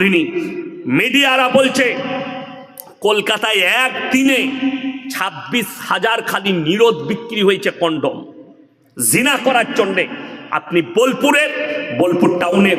করিনি। মিডিয়ারা বলছে, কলকাতায় এক দিনে ছাব্বিশ হাজার খালি নিরোধ বিক্রি হয়েছে কন্ডম। জিনা করার জন্যে। আপনি বোলপুরের, বোলপুর টাউনের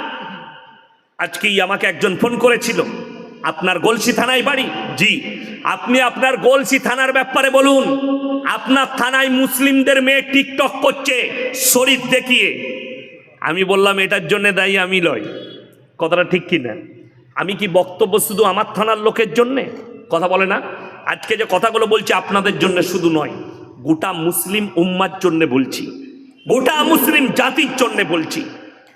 আজকেই আমাকে একজন ফোন করেছিল। আপনার গলসি থানায় বাড়ি? জি। আপনি আপনার গলসি থানার ব্যাপারে বলুন। আপনার থানায় মুসলিমদের মেয়ে টিকটক করছে, শরীর দেখিয়ে। আমি বললাম, এটার জন্য দায়ী আমি লয় কথাটা ঠিক কি না? আমি কি বক্তব্য শুধু আমার থানার লোকের জন্যে? কথা বলে না। আজকে যে কথাগুলো বলছি আপনাদের জন্য শুধু নয়, গোটা মুসলিম উম্মার জন্য বলছি। গোটা মুসলিম জাতির জন্য বলছি।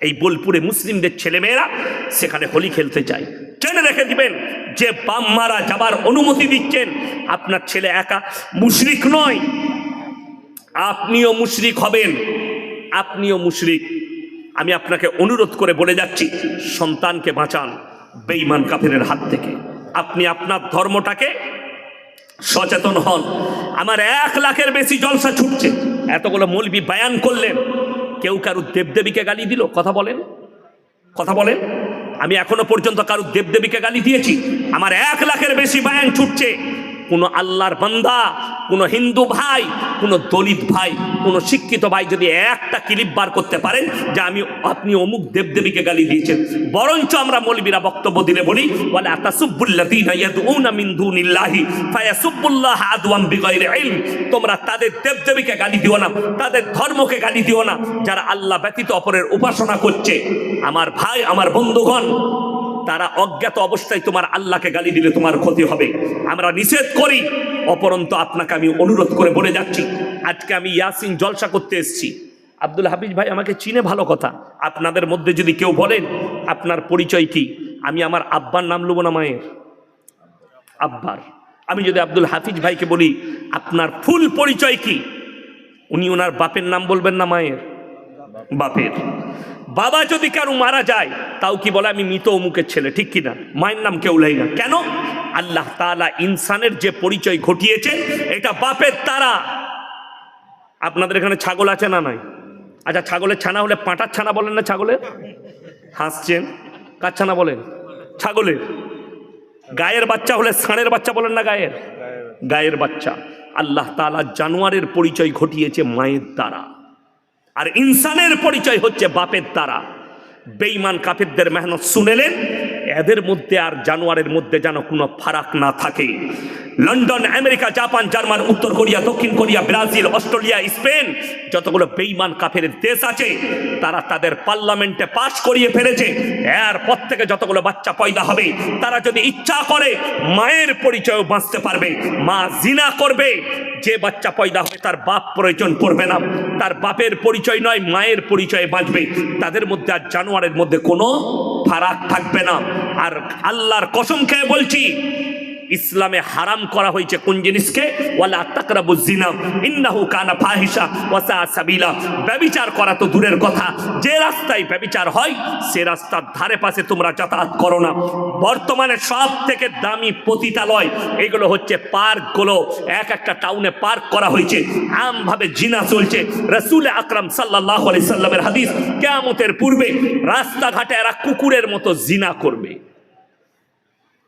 এই বোলপুরে মুসলিমদের ছেলেমেয়েরা সেখানে হোলি খেলতে চায় জেনে রেখে দিবেন, যে বাম মারা যাবার অনুমতি দিচ্ছেন, আপনার ছেলে একা। মুশরিক নয়। আপনিও মুশরিক হবেন, আপনিও মুশরিক। আমি আপনাকে অনুরোধ করে বলে যাচ্ছি, সন্তানকে বাঁচান বেঈমান কাফেরের হাত থেকে। আপনি আপনার ধর্মটাকে সচেতন হন। আমার এক লাখের বেশি জলসা ছুটছে। এতগুলো মৌলবি বায়ান করলেন। কেউ কারু দেবদেবীকে গালি দিল? কথা বলেন। কথা বলেন। আমি এখনও পর্যন্ত কারও দেবদেবীকে গালি দিয়েছি। আমার এক লাখের বেশি বায়ান ছুটছে। কোনো আল্লাহর বান্দা, কোনো হিন্দু ভাই, কোনো দলিত ভাই, কোনো শিক্ষিত ভাই যদি একটা ক্লিপ বার করতে পারেন যে আমি, আপনি অমুক দেবদেবীকে গালি দিয়েছেন। বরঞ্চ আমরা মৌলবীরা বক্তব্য দিলে বলি বলে তোমরা তাদের দেবদেবীকে গালি দিও না, তাদের ধর্মকে গালি দিও না, যারা আল্লাহ ব্যতীত অপরের উপাসনা করছে। আমার ভাই, আমার বন্ধুগণ তারা অজ্ঞাত অবস্থায় তোমার আল্লাহকে গালি দিলে তোমার ক্ষতি হবে। আমরা নিষেধ করি, অপরন্ত আপনাকে আমি অনুরোধ করে বলে যাচ্ছি। আজকে আমি ইয়াসিন জলসা করতে এসেছি। আব্দুল হাফিজ ভাই আমাকে চিনে ভালো কথা। আপনাদের মধ্যে যদি কেউ বলেন, আপনার পরিচয় কি? আমি আমার আব্বার নাম লুবো না মায়ের। আব্বার। আমি যদি আব্দুল হাফিজ ভাইকে বলি, আপনার ফুল পরিচয় কি? উনি ওনার বাপের নাম বলবেন না মায়ের? বাপের। বাবা যদি কারও মারা যায়, তাও কি বলে আমি মৃত অমুকের ছেলে, ঠিক কিনা? মায়ের নাম কেউ লাই না। কেন? আল্লাহ তাআলা ইনসানের যে পরিচয় ঘটিয়েছে, এটা বাপের তারা। আপনাদের এখানে ছাগল আছে না নাই? আচ্ছা ছাগলের ছানা হলে পাঁটার ছানা বলেন না ছাগলের? হাসছেন? কার ছানা বলেন? ছাগলের। গায়ের বাচ্চা হলে ষাঁড়ের বাচ্চা বলেন না গায়ের? গায়ের বাচ্চা। আল্লাহ তাআলা জানোয়ারের পরিচয় ঘটিয়েছে মায়ের দ্বারা। আর ইনসানের পরিচয় হচ্ছে বাপের দ্বারা। বেইমান কাফেরদের মেহনত শুনেলেন এদের মধ্যে আর জানোয়ারের মধ্যে যেন কোনো ফারাক না থাকে। লন্ডন, আমেরিকা, জাপান, জার্মান, উত্তর কোরিয়া, দক্ষিণ কোরিয়া, ব্রাজিল, অস্ট্রেলিয়া, স্পেন, যতগুলো বেইমান কাফের দেশ আছে, তারা তাদের পার্লামেন্টে পাশ করিয়ে ফেলেছে। এরপর থেকে যতগুলো বাচ্চা পয়দা হবে, তারা যদি ইচ্ছা করে, মায়ের পরিচয় বাঁচতে পারবে, মা জিনা করবে। যে বাচ্চা পয়দা হবে, তার বাপ প্রয়োজন পড়বে না। তার বাপের পরিচয় নয়, মায়ের পরিচয়ে বাঁচবে। তাদের মধ্যে আর জানোয়ারের মধ্যে কোনো ফারাক থাকবে না। আর আল্লাহর কসম খেয়ে বলছি ইসলামে হারাম করা হয়েছে কোন জিনিসকে? ব্যভিচার করা তো দূরের কথা। যে রাস্তায় ব্যভিচার হয়, সে রাস্তার ধারে পাশে তোমরা যাতায়াত করো না। বর্তমানে সব থেকে দামি পতিতালয়, এগুলো হচ্ছে পার্কগুলো। এক একটা টাউনে পার্ক করা হয়েছে। আমভাবে জিনা চলছে। রসুল আকরাম সাল্লাহ আলি সাল্লামের হাদিস, কেয়ামতের পূর্বে রাস্তাঘাটে এরা কুকুরের মতো জিনা করবে।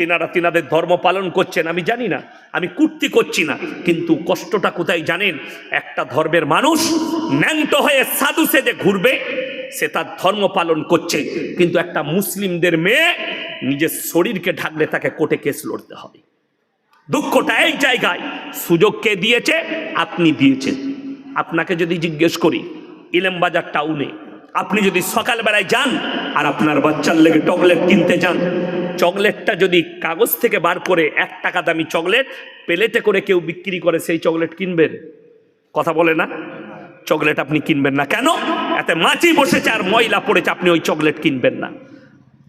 তিনারা তিনাদের ধর্ম পালন করছেন, আমি জানি না, আমি কুর্তি করছি না, কিন্তু কষ্টটা কোথায় জানেন? একটা ধর্মের মানুষ ন্যাংটো হয়ে সাধু সেজে ঘুরবে, সে তার ধর্ম পালন করছে, কিন্তু একটা মুসলিমদের মেয়ে নিজের শরীরকে ঢাকলে তাকে কোর্টে কেস লড়তে হবে। দুঃখটা এই জায়গায়, সুযোগ কে দিয়েছে? আপনি দিয়েছেন। আপনাকে যদি জিজ্ঞেস করি ইলেমবাজার টাউনে আপনি যদি সকালবেলায় যান আর আপনার বাচ্চার লেগে টকলেট কিনতে যান চকলেটটা যদি কাগজ থেকে বার করে এক টাকা দামি চকলেট পেলেটে করে কেউ বিক্রি করে, সেই চকলেট কিনবেন? কথা বলে না? চকলেট আপনি কিনবেন না। কেন? এতে মাছি বসেছে আর ময়লা পড়েছে, আপনি ওই চকলেট কিনবেন না।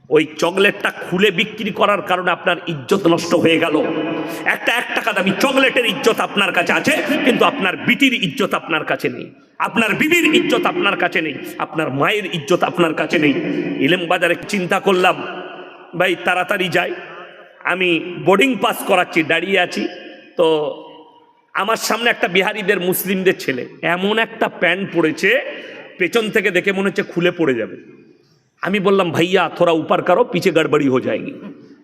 ওই চকলেটটা খুলে বিক্রি করার কারণে আপনার ইজ্জত নষ্ট হয়ে গেল। একটা এক টাকা দামি চকলেটের ইজ্জত আপনার কাছে আছে, কিন্তু আপনার বিটির ইজ্জত আপনার কাছে নেই। আপনার বিবির ইজ্জত আপনার কাছে নেই। আপনার মায়ের ইজ্জত আপনার কাছে নেই। ইলেম বাজারে চিন্তা করলাম ভাই, তাড়াতাড়ি যাই। আমি বোর্ডিং পাস করাচ্ছি, দাঁড়িয়ে আছি। তো আমার সামনে একটা বিহারিদের, মুসলিমদের ছেলে, এমন একটা প্যান্ট পড়েছে পেছন থেকে দেখে মনে হচ্ছে খুলে পড়ে যাবে। আমি বললাম, ভাইয়া, থোড়া উপার কারও, পিছে গড়বড়ি হয়ে যায়নি।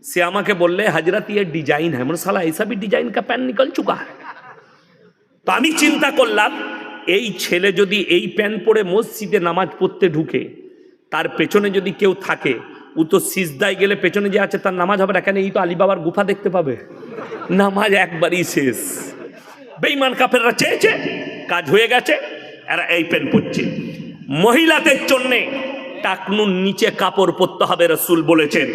সে আমাকে বললে, হাজরাত ইয়ে ডিজাইন হ্যাঁ মানে সালা এইসবই ডিজাইন কা প্যান্ট নিকল চুকা তো আমি চিন্তা করলাম, এই ছেলে যদি এই প্যান্ট পরে মসজিদে নামাজ পড়তে ঢুকে, তার পেছনে যদি কেউ থাকে ও তো সিজদায় গেলে পেছনে যে আছে, তার নামাজ হবে না। কেন? এই তো আলিবাবার গুফা দেখতে পাবে। নামাজ একবারই শেষ। বেইমান কাফেররা চেয়েছে, কাজ হয়ে গেছে, এরা এই প্যান্ট পরছে মহিলাদের জন্যে টাকনুর নিচে কাপড় পরতে হবে, রসুল বলেছেন।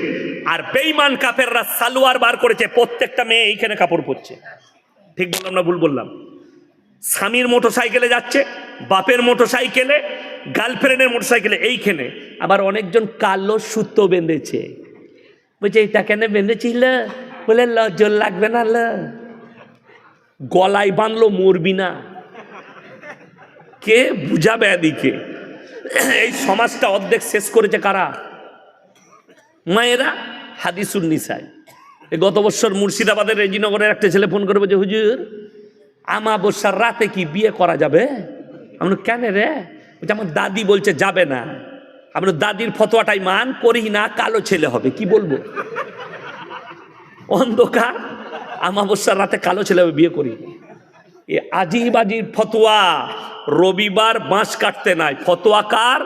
আর বেইমান কাফেররা সালোয়ার বার করেছে, প্রত্যেকটা মেয়ে এইখানে কাপড় পরছে। ঠিক বললাম না ভুল বললাম? স্বামীর মোটর সাইকেলে যাচ্ছে, বাপের মোটর সাইকেলে গার্লফ্রেন্ডের মোটর সাইকেলে এইখানে। আবার অনেকজন কালো সুতো বেঁধেছে। বলছে এটা কেন বেঁধেছিল বলে লজ্জল লাগবে না ল। গলায় বাঁধলো মরবি না। কে বুঝাবে এদিকে? এই সমাজটা অর্ধেক শেষ করেছে কারা? মায়েরা? নিসাই। এই গত বছর মুর্শিদাবাদের রেজিনগরের একটা ছেলে ফোন করে বলছে হুজুর, আমাবস্যার রাতে কি বিয়ে করা যাবে? আমরা কেন রে? আমার দাদি বলছে, যাবে না। আমরা দাদির ফতোয়াটাই মান করি না, কালো ছেলে হবে। কি বলব? অন্ধকার, আমাবস্যার রাতে কালো ছেলে হবে, বিয়ে করি। এ আজিব আজিব ফতোয়া, রবিবার বাঁশ কাটতে নাই। ফতোয়া কার?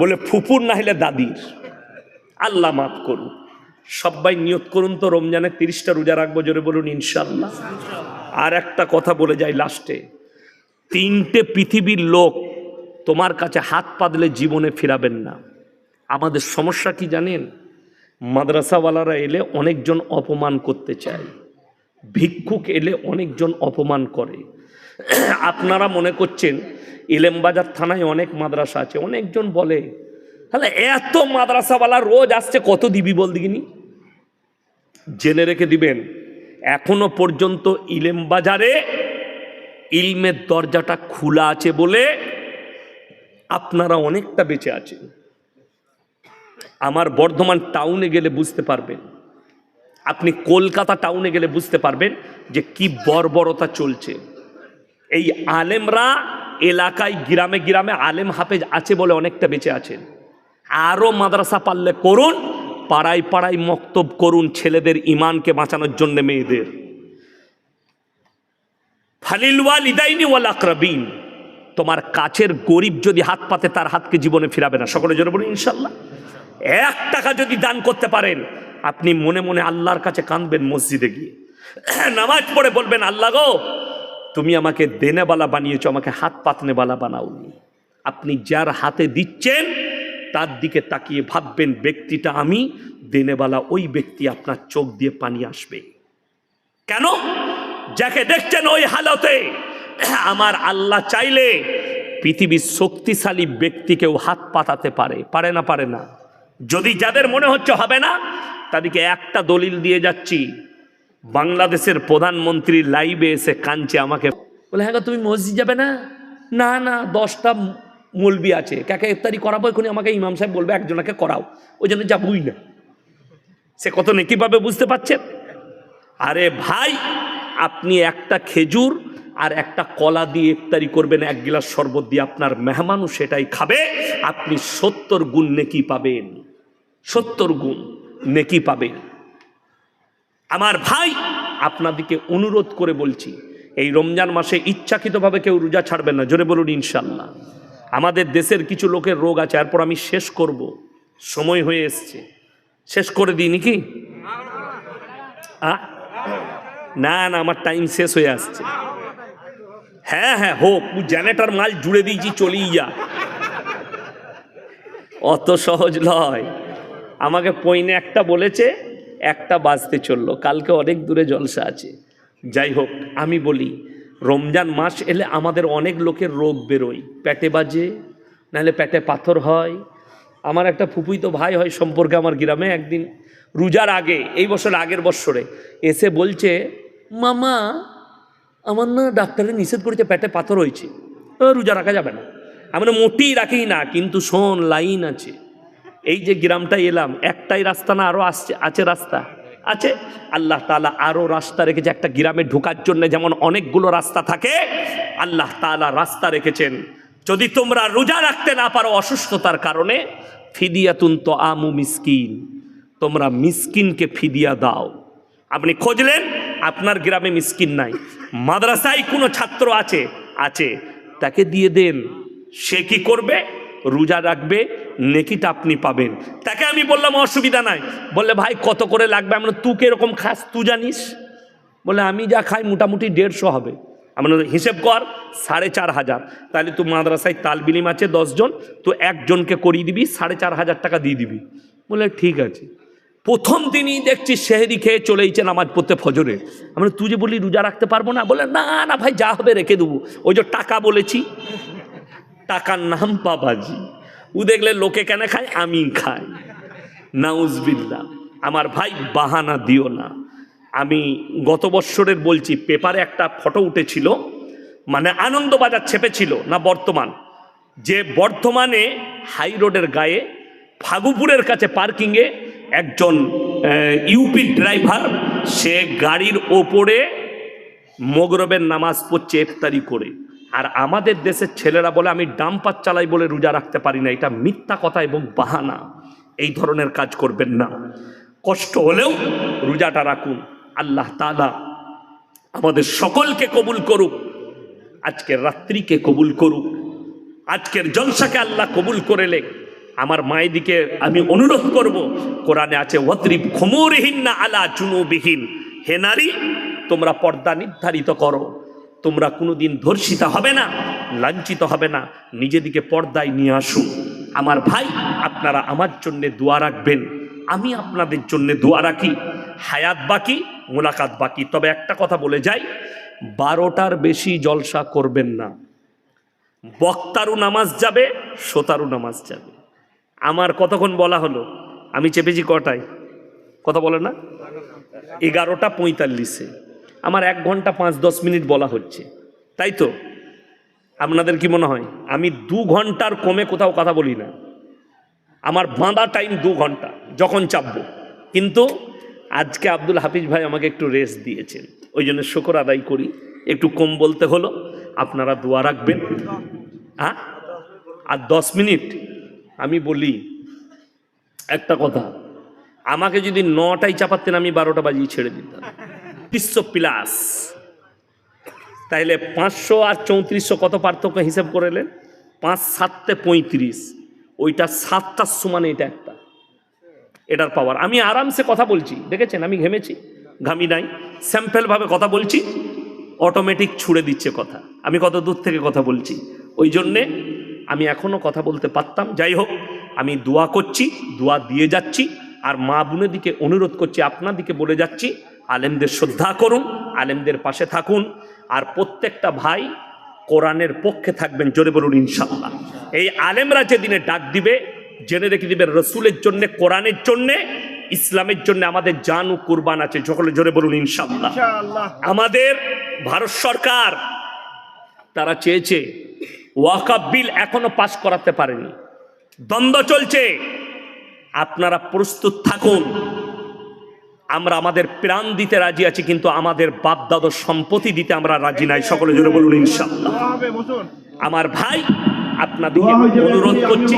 বলে ফুপুর না হলে দাদির। আল্লাহ মাফ করুন সবাই নিয়ত করুন তো, রমজানের তিরিশটা রোজা রাখব, জোরে বলুন ইনশাল্লাহ আর একটা কথা বলে যাই লাস্টে। তিনটে পৃথিবীর লোক তোমার কাছে হাত পাতলে জীবনে ফিরাবেন না। আমাদের সমস্যা কি জানেন? মাদ্রাসাওয়ালারা এলে অনেকজন অপমান করতে চায়। ভিক্ষুক এলে অনেকজন অপমান করে। আপনারা মনে করছেন, ইলেমবাজার থানায় অনেক মাদ্রাসা আছে, অনেকজন বলে, তাহলে এত মাদ্রাসাওয়ালা রোজ আসছে, কত দিবি বল দিগিনি জেনে রেখে দিবেন, এখনও পর্যন্ত ইলেমবাজারে ইলমের দরজাটা খোলা আছে বলে আপনারা অনেকটা বেঁচে আছেন। আমার বর্ধমান টাউনে গেলে বুঝতে পারবেন। আপনি কলকাতা টাউনে গেলে বুঝতে পারবেন যে কি বর্বরতা চলছে। এই আলেমরা এলাকায় গ্রামে গ্রামে আলেম হাফেজ আছে বলে অনেকটা বেঁচে আছেন। আরও মাদ্রাসা পারলে করুন, পাড়ায় পাড়ায় মক্তব করুন ছেলেদের ইমানকে বাঁচানোর জন্য মেয়েদের। ফালিলওয়াল ইদাইনি ওয়াল আকরাবিন। তোমার কাছের গরিব যদি হাত পাতে, তার হাতকে জীবনে ফিরাবে না। সকলের জন্য বলুন, ইনশাল্লাহ। এক টাকা যদি দান করতে পারেন, আপনি মনে মনে আল্লাহর কাছে কাঁদবেন মসজিদে গিয়ে। নামাজ পড়ে বলবেন, আল্লাহ গো, তুমি আমাকে দেনেবালা বানিয়েছো, আমাকে হাত পাতনেবালা বানাওনি। আপনি যার হাতে দিচ্ছেন, তার দিকে তাকিয়ে ভাববেন, ব্যক্তিটা আমি দেনেবালা ওই ব্যক্তি আপনার চোখ দিয়ে পানি আসবে। কেন? যাকে দেখছেন ওই হালতে আমার আল্লাহ চাইলে পৃথিবীর শক্তিশালী ব্যক্তিকেও হাত পাতাতে পারে পারে না পারে না। যদি যাদের মনে হচ্ছে হবে না, তাদেরকে একটা দলিল দিয়ে যাচ্ছি। বাংলাদেশের প্রধানমন্ত্রী লাইভে এসে কাঁদছে আমাকে। বলে হ্যাঁ তুমি মসজিদ যাবে না? না না, দশটা মলবি আছে। কাকে ইফতারি করাবো এখনই আমাকে ইমাম সাহেব বলবে, একজনকে করাও। ওই জন্য যাবই না। সে কত নেকি পাবে বুঝতে পারছেন আরে ভাই, আপনি একটা খেজুর আর একটা কলা দিয়ে ইফতারি করবেন, এক গিলাস শরবত দিয়ে আপনার মেহমানও সেটাই খাবে। আপনি সত্তর গুণ নেকি পাবেন। সত্তর গুণ নেকি পাবেন। আমার ভাই আপনাদিকে অনুরোধ করে বলছি, এই রমজান মাসে ইচ্ছাকৃতভাবে কেউ রোজা ছাড়বেন না, জোরে বলুন ইনশাল্লাহ। আমাদের দেশের কিছু লোকের রোগ আছে, এরপর আমি শেষ করব। সময় হয়ে এসছে। শেষ করে দিই আ? না না, আমার টাইম শেষ হয়ে আসছে। হ্যাঁ হ্যাঁ হোক, তুই জেনারেটার মাল জুড়ে দিয়েছি, চলেই যা। অত সহজ নয়। আমাকে পইনে একটা বলেছে, একটা বাজতে চলল। কালকে অনেক দূরে জলসা আছে। যাই হোক, আমি বলি, রমজান মাস এলে আমাদের অনেক লোকের রোগ বেরোয়। পেটে বাজে, নাহলে পেটে পাথর হয়। আমার একটা ফুপুই তো ভাই হয় সম্পর্কে আমার গ্রামে একদিন, রোজার আগে, এই বছর আগের বছরে এসে বলছে, মামা আমার না ডাক্তারে নিষেধ করেছে পেটে পাথর হয়েছে রোজা রাখা যাবে না। আমরা মোটেই রাখি না, কিন্তু শোন, লাইন আছে। এই যে গ্রামটা এলাম, একটাই রাস্তা না আরও আসছে, আছে রাস্তা। আছে? আল্লাহ তালা আরও রাস্তা রেখেছে। একটা গ্রামে ঢোকার জন্য যেমন অনেকগুলো রাস্তা থাকে, আল্লাহ তালা রাস্তা রেখেছেন। যদি তোমরা রোজা রাখতে না পারো অসুস্থতার কারণে, ফিদিয়াতুন তো আমু মিসকিন। তোমরা মিসকিনকে ফিদিয়া দাও। আপনি খুঁজলেন? আপনার গ্রামে মিসকিন নাই। মাদ্রাসায় কোনো ছাত্র আছে? আছে। তাকে দিয়ে দেন। সে কি করবে? রোজা রাখবে নেকিটা আপনি পাবেন। তাকে আমি বললাম, অসুবিধা নাই। বললে, ভাই, কত করে লাগবে? আমরা তুই কীরকম খাস? তুই জানিস? বলে আমি যা খাই মোটামুটি দেড়শো হবে। আমরা হিসেব কর, সাড়ে চার হাজার। তাহলে তুই মাদ্রাসায় তাল বিলিম আছে দশজন তো একজনকে করিয়ে দিবি, সাড়ে চার হাজার টাকা দিয়ে দিবি। বলে ঠিক আছে। প্রথম দিনই দেখছি সেহেরি খেয়ে চলেইছে নামাজ পড়তে ফজরে। আমরা তুই যে বলি রোজা রাখতে পারব না? বলে, না না ভাই, যা হবে রেখে দেবো। ওই যে টাকা বলেছি, টাকার নাম বাবাজি। ও দেখলে লোকে কেন খায়? আমি খাই। নাউজবিল্লা আমার ভাই বাহানা দিও না। আমি গত বৎসরের বলছি, পেপারে একটা ফটো উঠেছিল মানে আনন্দবাজার ছেপেছিল, না বর্তমান। যে বর্তমানে হাই রোডের গায়ে, ফাগুপুরের কাছে পার্কিংয়ে একজন ইউপি ড্রাইভার সে গাড়ির ওপরে মগরবের নামাজ পড়ছে, ইফতারি করে। আর আমাদের দেশের ছেলেরা বলে, আমি ডাম্পার চালাই বলে রোজা রাখতে পারি না। এটা মিথ্যা কথা এবং বাহানা। এই ধরনের কাজ করবেন না। কষ্ট হলেও রোজাটা রাখুন। আল্লাহ তালা আমাদের সকলকে কবুল করুক। আজকের রাত্রিকে কবুল করুক। আজকের জলসাকে আল্লাহ কবুল করে লেখ আমার মায়েদিকে আমি অনুরোধ করব, কোরআনে আছে, ওয়াদ্রিব খমুরহীন না আলা চুনুবিহীন হে নারী, তোমরা পর্দা নির্ধারিত করো। তোমরা কোনোদিন ধর্ষিতা হবে না, লাঞ্ছিত হবে না। নিজেদিকে পর্দায় নিয়ে আসুন আমার ভাই, আপনারা আমার জন্য দোয়া রাখবেন। আমি আপনাদের জন্য দোয়া রাখি। হায়াত বাকি, মোলাকাত বাকি। তবে একটা কথা বলে যাই, বারোটার বেশি জলসা করবেন না। বক্তারও নামাজ যাবে, শ্রোতারও নামাজ যাবে। আমার কতক্ষণ বলা হলো? আমি চেপেছি কটায়? কথা বলে না। এগারোটা পঁয়তাল্লিশে। আমার এক ঘণ্টা পাঁচ দশ মিনিট বলা হচ্ছে। তাই তো? আপনাদের কি মনে হয়? আমি দু ঘণ্টার কমে কোথাও কথা বলি না। আমার বাঁধা টাইম দু ঘণ্টা, যখন চাপবো। কিন্তু আজকে আব্দুল হাফিজ ভাই আমাকে একটু রেস্ট দিয়েছেন। ওই জন্য শুকর আদায় করি। একটু কম বলতে হলো। আপনারা দোয়া রাখবেন। হ্যাঁ? আর দশ মিনিট আমি বলি, একটা কথা, আমাকে যদি নটায় চাপাতেন, আমি বারোটা বাজিয়ে ছেড়ে দিতাম। তিরিশশো প্লাস। তাইলে পাঁচশো আর চৌত্রিশশো কত পার্থক্য হিসেব করে এলেন পাঁচ, সাততে পঁয়ত্রিশ। ওইটা সাতটার সমান এটা একটা। এটার পাওয়ার আমি আরামসে কথা বলছি, দেখেছেন? আমি ঘেমেছি, ঘামি নাই। স্যাম্পেলভাবে কথা বলছি অটোমেটিক ছুড়ে দিচ্ছে কথা। আমি কত দূর থেকে কথা বলছি? ওই জন্যে আমি এখনও কথা বলতে পারতাম। যাই হোক আমি দোয়া করছি দোয়া দিয়ে যাচ্ছি আর মা বোনের দিকে অনুরোধ করছি আপনার দিকে বলে যাচ্ছি আলেমদের শ্রদ্ধা করুন আলেমদের পাশে থাকুন আর প্রত্যেকটা ভাই কোরআনের পক্ষে থাকবেন জোরে বলুন ইনশাল্লাহ এই আলেমরা যেদিনে ডাক দিবে জেনে রেখে দিবে রসুলের জন্য কোরআনের জন্যে ইসলামের জন্য আমাদের জানু কুরবান আছে সকলে জোরে বলুন ইনশাল্লাহ আমাদের ভারত সরকার তারা চেয়েছে ওয়াকাব বিল এখনও পাশ করাতে পারেনি। দ্বন্দ্ব চলছে। আপনারা প্রস্তুত থাকুন। আমরা আমাদের প্রাণ দিতে রাজি আছি কিন্তু আমাদের বাপ দাদর সম্পত্তি দিতে আমরা রাজি নাই। সকলে জোরে বলুন ইনশাল্লাহ আমার ভাই আপনাদেরকে অনুরোধ করছি।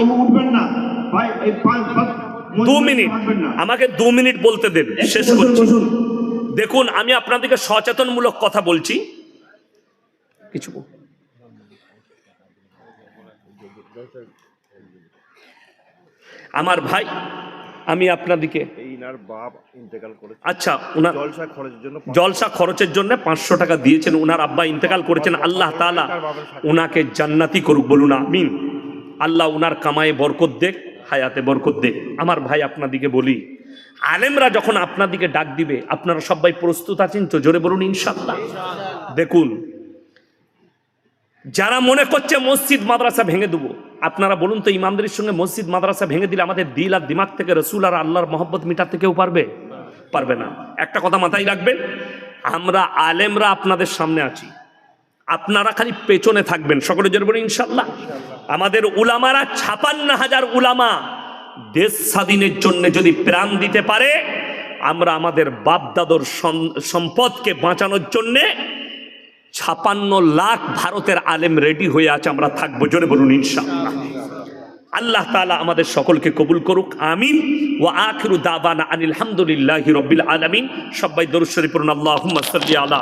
দু মিনিট। আমাকে দু মিনিট বলতে দেন। শেষ করছি। দেখুন আমি আপনাদেরকে সচেতনমূলক কথা বলছি। কিছু বল- আমার ভাই আমি করে আচ্ছা ওনার জলসা খরচের জন্য পাঁচশো টাকা দিয়েছেন। ওনার আব্বা ইন্তেকাল করেছেন। আল্লাহ তাআলা ওনাকে জান্নাতি করুক বলুন আমিন। আল্লাহ ওনার কামায়ে বরকত দেখ হায়াতে বরকত দেখ আমার ভাই আপনাদিকে বলি আলেমরা যখন আপনাদিকে ডাক দিবে আপনারা সবাই প্রস্তুত আছেন তো? জোরে বলুন ইনশাল্লাহ দেখুন যারা মনে করছে মসজিদ মাদ্রাসা ভেঙে দেবো আপনারা বলুন তো, ইমামদের সঙ্গে মসজিদ, মাদ্রাসা ভেঙে দিলে আমাদের দিল আর দিমাগ থেকে রসুল আর আল্লাহর মহব্বত মিটাতে কেউ পারবে? পারবে না। একটা কথা মাথায় রাখবেন, আমরা আলেমরা আপনাদের সামনে আছি। আপনারা খালি পেছনে থাকবেন, সকলে বলুন ইনশাল্লাহ আমাদের উলামারা ছাপান্ন হাজার উলামা দেশ স্বাধীনের জন্য যদি প্রাণ দিতে পারে, আমরা আমাদের বাপদাদর সম্পদকে বাঁচানোর জন্যে ছাপান্ন লাখ ভারতের আলেম রেডি হয়ে আছে, আমরা থাকব, জোরে বলুন ইনশাআল্লাহ। আল্লাহ তালা আমাদের সকলকে কবুল করুক, আমিন। ও আখিরু দাবানা আনিল হামদুলিল্লাহি রব্বিল আলমিন। সবাই দরুদ শরীফ আল্লাহ আলা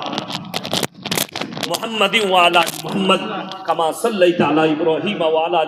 মোহাম্মদ ওয়া আলা মুহাম্মদ, কামা সাল্লাই তালা ইব্রাহিম ওয়া আলা আলি